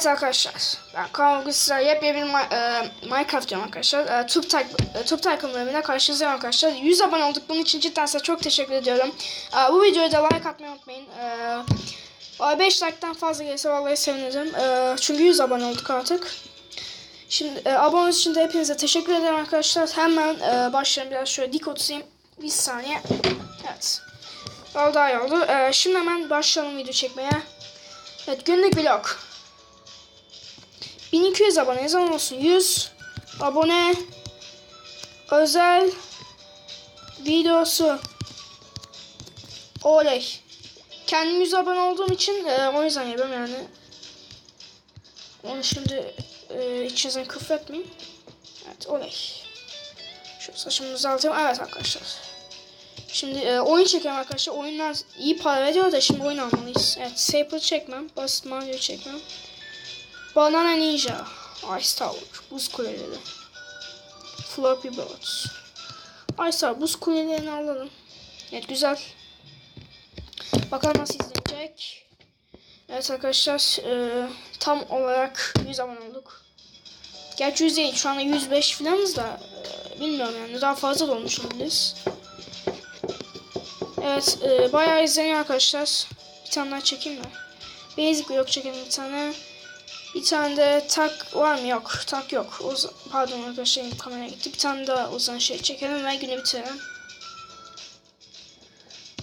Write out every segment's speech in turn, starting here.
Evet arkadaşlar. Ben Kaan sizlerle yepyeni bir e, Minecraft diyorum arkadaşlar. E, Tube e, Tube Tycoon bölümüne karşınızdayım arkadaşlar. 100 abone olduk. Bunun için cidden size çok teşekkür ediyorum. E, bu videoya da like atmayı unutmayın. E, 5 like'tan fazla gelirse vallahi sevinirim. E, çünkü 100 abone olduk artık. Şimdi e, abone için de hepinize teşekkür ederim arkadaşlar. Hemen e, başlayalım. Biraz şöyle dik oturayım. Bir saniye. Evet. Daha iyi oldu. E, şimdi hemen başlayalım video çekmeye. Evet günlük vlog. 1200 abone. Zaman olsun? 100 abone özel videosu. Oley. Kendim 100 abone olduğum için e, o yüzden yapıyorum yani. Onu şimdi e, içinizden küfretmeyin evet oley. Şu saçımı düzelteyim. Evet arkadaşlar. Şimdi e, oyun çekelim arkadaşlar. Oyunlar iyi para veriyor da şimdi oyun almalıyız. Evet, Saber çekmem. Basit Mario çekmem. Banana Ninja. Ice Tower. Buz kuleleri. Floppy Birds. Ice Tower. Buz kulelerini alalım. Evet güzel. Bakalım nasıl izlenecek. Evet arkadaşlar. E, tam olarak 100 abone olduk. Gerçi 100 değil. Şu anda 105 falanız da e, bilmiyorum yani. Daha fazla da olmuş olabiliriz. Evet, e, bayağı izleniyor arkadaşlar. Bir tane daha çekeyim mi? Basic vlog çekelim bir tane. Bir tane de tak var mı? Yok. Tak yok. O, z- pardon arkadaşlar kameraya gitti. Bir tane daha o zaman şey çekelim ve günü bitirelim.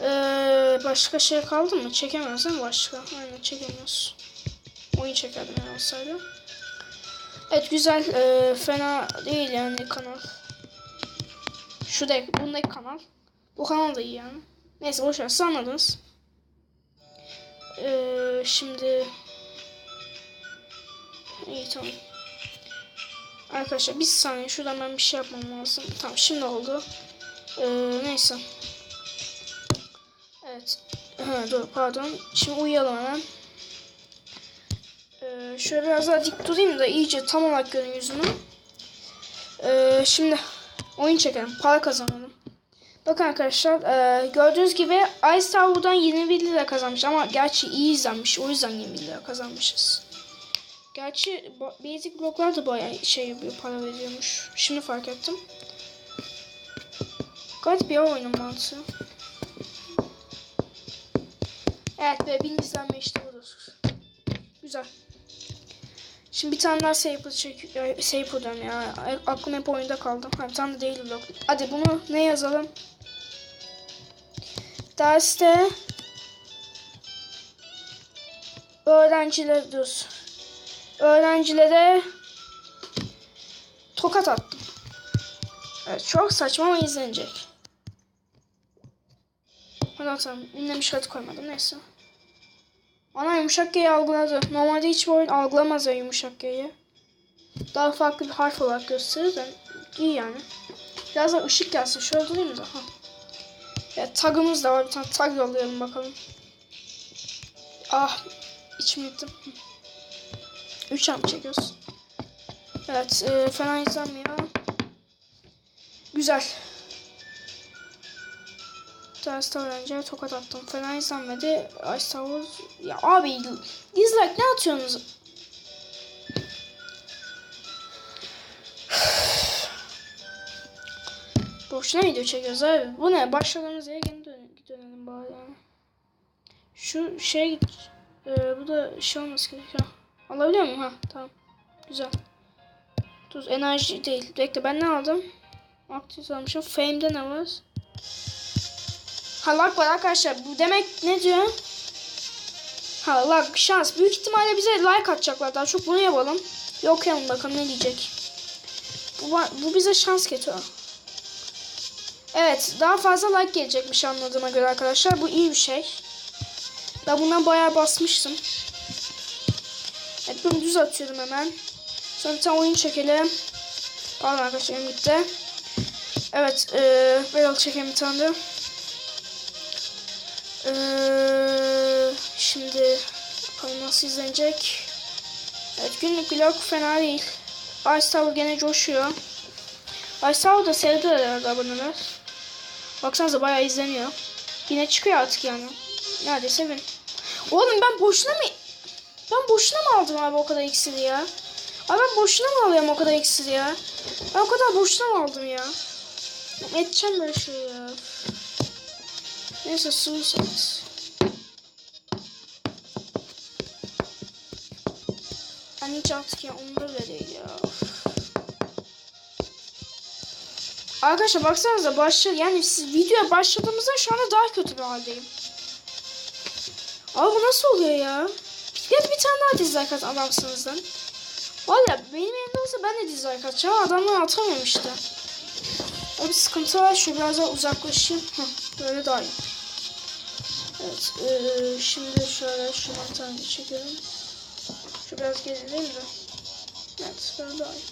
Ee, başka şey kaldı mı? Değil mi başka? Aynen çekemiyoruz. Oyun çekerdim yani olsaydı. Evet güzel. Ee, fena değil yani kanal. Şuradaki, bundaki kanal. Bu kanal da iyi yani. Neyse boşver anladınız. Ee, şimdi iyi tamam. Arkadaşlar bir saniye şuradan ben bir şey yapmam lazım. Tamam şimdi oldu. Ee, neyse. Evet. Ha, dur pardon. Şimdi uyuyalım hemen. Ee, şöyle biraz daha dik durayım da iyice tam olarak görün yüzümü. Ee, şimdi oyun çekelim. Para kazanalım. Bakın arkadaşlar e, gördüğünüz gibi Ice Tower'dan 21 lira kazanmış ama gerçi iyi izlenmiş o yüzden 20 lira kazanmışız. Gerçi ba- basic bloklar da bayağı şey para veriyormuş. Şimdi fark ettim. Garip bir oyunun mantığı. Evet be 1000 izlenme işte budur. Güzel. Şimdi bir tane daha Saber çek ya, Saber'dan ya. Aklım hep oyunda kaldı. Ha, bir tane de değil blok. Hadi bunu ne yazalım? Derste öğrenciler dur. Öğrencilere tokat attım. Evet çok saçma ama izlenecek. Hadi atalım. Ünlemiş hadi koymadım neyse. Ana yumuşak G'yi algıladı. Normalde hiçbir oyun algılamaz ya yumuşak G'yi. Daha farklı bir harf olarak gösterir de iyi yani. Biraz da ışık gelsin. Şöyle durayım da. Ha. Evet tagımız da var. Bir tane tag yollayalım bakalım. Ah içim gittim. Üç an çekiyoruz. Evet e, fena izlenmiyor. Güzel. Derste öğrenciye tokat attım. Fena izlenmedi. Ice Tower. Ya abi dislike ne atıyorsunuz? Boşuna video çekiyoruz abi. Bu ne? Başladığımız yere geri dön dönelim bari. Şu şeye git. Ee, bu da şey olması gerekiyor. Alabiliyor muyum? Ha tamam. Güzel. Tuz enerji değil. Bekle ben ne aldım? Aktif almışım. Fame'de ne var? Ha var arkadaşlar. Bu demek ne diyor? Ha şans. Büyük ihtimalle bize like atacaklar. Daha çok bunu yapalım. Bir okuyalım bakalım ne diyecek. Bu, bu bize şans getiriyor. Evet daha fazla like gelecekmiş anladığıma göre arkadaşlar. Bu iyi bir şey. Ben bundan bayağı basmıştım. Evet bunu düz atıyorum hemen. Sonra tane oyun çekelim. Pardon arkadaşlar gitti. Evet. Ee, Battle çekelim bir tane de. Ee, şimdi bakalım nasıl izlenecek. Evet günlük vlog fena değil. Ice Tower gene coşuyor. Ice Tower'da sevdi herhalde aboneler. Baksanıza bayağı izleniyor. Yine çıkıyor artık yani. Neredeyse bin. Oğlum ben boşuna mı... Ben boşuna mı aldım abi o kadar iksiri ya? Abi ben boşuna mı alıyorum o kadar iksiri ya? Ben o kadar boşuna mı aldım ya? Edeceğim böyle şey ya. Neyse suicide. Ben hiç artık ya bile değil ya. Arkadaşlar baksanıza başla yani siz videoya başladığımızda şu anda daha kötü bir haldeyim. Abi bu nasıl oluyor ya? Bir tane daha dislike at adamsınız. Valla benim elimde olsa ben de dislike atacağım. Adamlar atamıyorum işte. Abi sıkıntı var. Şu biraz daha uzaklaşayım. Heh, böyle daha iyi. Evet. Ee, şimdi şöyle şu mantarını çekelim. Şu biraz gerileyim de. Evet. Böyle daha iyi.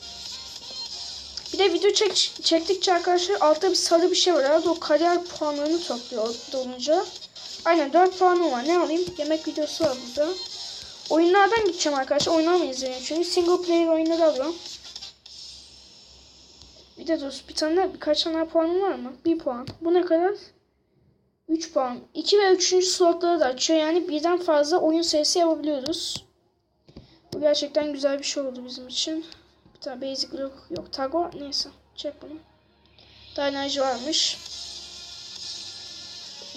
Bir de video çek, çektikçe arkadaşlar altta bir sarı bir şey var. Herhalde o kariyer puanlarını topluyor dolunca. Aynen 4 puanım var. Ne alayım? Yemek videosu var burada. Oyunlardan gideceğim arkadaşlar. Mı izleyeyim? Çünkü single player oyunları alıyorum. Bir de dur bir tane birkaç tane puanım var mı? 1 puan. Bu ne kadar? 3 puan. 2 ve 3. slotları da açıyor. Yani birden fazla oyun sayısı yapabiliyoruz. Bu gerçekten güzel bir şey oldu bizim için. Bir tane basic yok. Yok tago neyse. Çek bunu. Enerji varmış.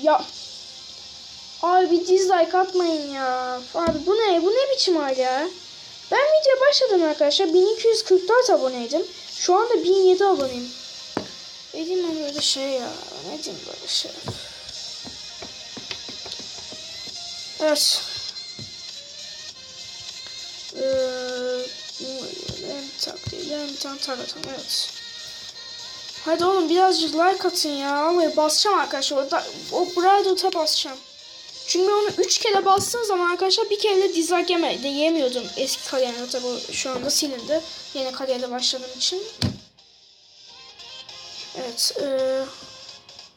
Ya. Abi dislike atmayın ya. Abi bu ne? Bu ne biçim hal ya? Ben videoya başladım arkadaşlar. 1244 aboneydim. Şu anda 1007 aboneyim. Ne diyeyim ben böyle şey ya? Ne diyeyim böyle şey? Evet. Eee taktiğiyle bir tane tar atalım. Evet. Hadi oğlum birazcık like atın ya. Vallahi basacağım arkadaşlar. O, o Bridal'ta basacağım. Çünkü onu 3 kere bastığım zaman arkadaşlar bir kere de dislike yeme, de yemiyordum eski kariyerimde. Tabi şu anda silindi. Yeni kariyerde başladığım için. Evet. E,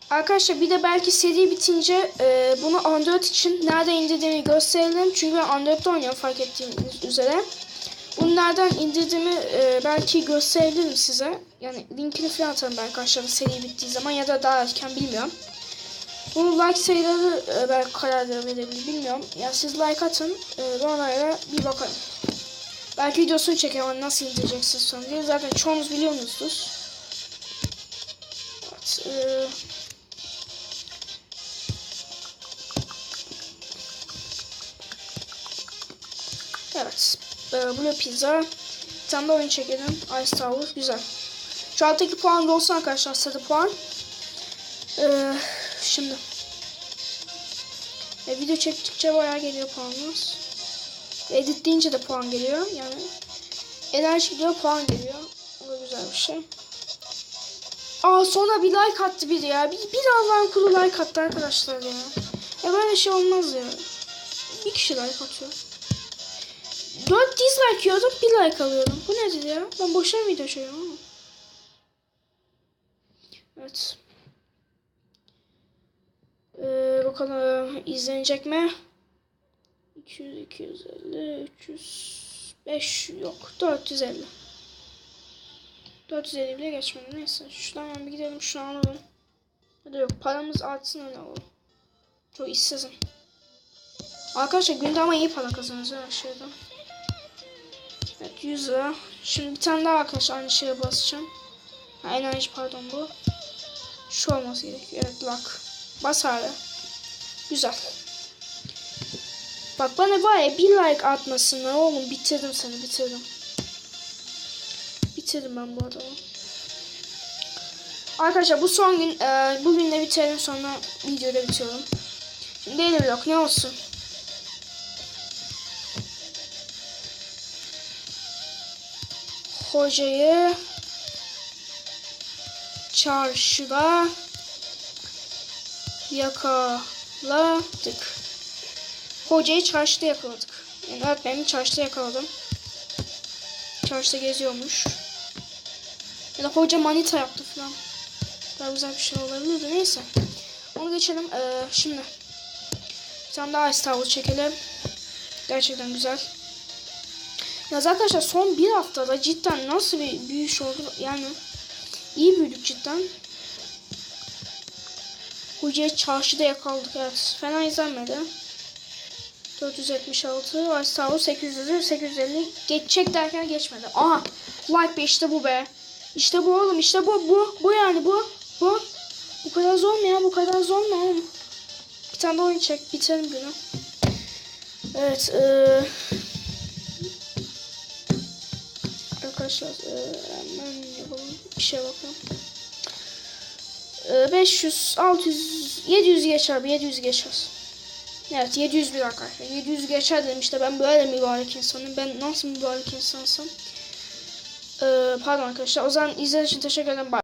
arkadaşlar bir de belki seri bitince e, bunu Android için nerede indirdiğimi gösterelim. Çünkü ben Android'de oynuyorum fark ettiğiniz üzere. Bunu nereden indirdiğimi e, belki gösterebilirim size. Yani linkini falan atarım belki aşağıda seri bittiği zaman ya da daha erken bilmiyorum. Bunu like sayıları e, belki karar verebilir bilmiyorum. Ya siz like atın e, ben onlara bir bakarım. Belki videosunu çekerim ama nasıl indireceksiniz sonra diye. Zaten çoğunuz biliyorsunuzdur. Evet. E, evet. Blue Pizza. Tane de oyun çekelim. Ice Tower. Güzel. Şu alttaki puan da olsun arkadaşlar. Sarı puan. Ee, şimdi. E, video çektikçe bayağı geliyor puanımız. Edit deyince de puan geliyor. Yani enerji gidiyor puan geliyor. O da güzel bir şey. Aa sonra bir like attı biri ya. Bir, bir Allah'ın kulu like attı arkadaşlar ya. Ya böyle şey olmaz ya. Bir kişi like atıyor. 4 dislike yiyordum bir like alıyorum. Bu nedir ya? Ben boşuna video çekiyorum ama. Evet. Ee, bakalım izlenecek mi? 200, 250, 300, 5 yok. 450. 450 bile geçmedi. Neyse. Şuradan hemen bir gidelim. Şunu alalım. Hadi yok. Paramız artsın öyle alalım. Çok işsizim. Arkadaşlar günde ama iyi para kazanıyoruz her şeyden. Evet 100 lira. Şimdi bir tane daha arkadaşlar aynı şeye basacağım. Ha, enerji pardon bu. Şu olması gerekiyor. Evet lock. Bas abi. Güzel. Bak bana var ya bir like atmasınlar oğlum bitirdim seni bitirdim. Bitirdim ben bu adamı. Arkadaşlar bu son gün e, bugün de bitirelim sonra videoda bitiyorum. Daily vlog ne olsun. Hocayı çarşıda yakaladık. Hocayı çarşıda yakaladık. Yani öğretmenimi çarşıda yakaladım. Çarşıda geziyormuş. Ya da hoca manita yaptı falan. Daha güzel bir şey olabilirdi. Neyse. Onu geçelim. Ee, şimdi. Bir tane daha Ice çekelim. Gerçekten güzel. Ya arkadaşlar son bir haftada cidden nasıl bir büyüş oldu yani iyi büyüdük cidden. Hocayı çarşıda yakaladık evet. Fena izlenmedi. 476 Ice 800 850 geçecek derken geçmedi. Aha like be işte bu be. İşte bu oğlum işte bu bu bu yani bu bu. Bu kadar zor mu ya bu kadar zor mu oğlum? Bir tane de oyun çek bitirelim günü. Evet eee Arkadaşlar eee hemen yapalım bir şey bakalım. Eee, 500 600 700 geçer abi 700 geçer. Evet 700 bir arkadaşlar. 700 geçer dedim işte ben böyle mübarek insanım. Ben nasıl mübarek insansam. Ee, pardon arkadaşlar. O zaman izlediğiniz için teşekkür ederim. Bye.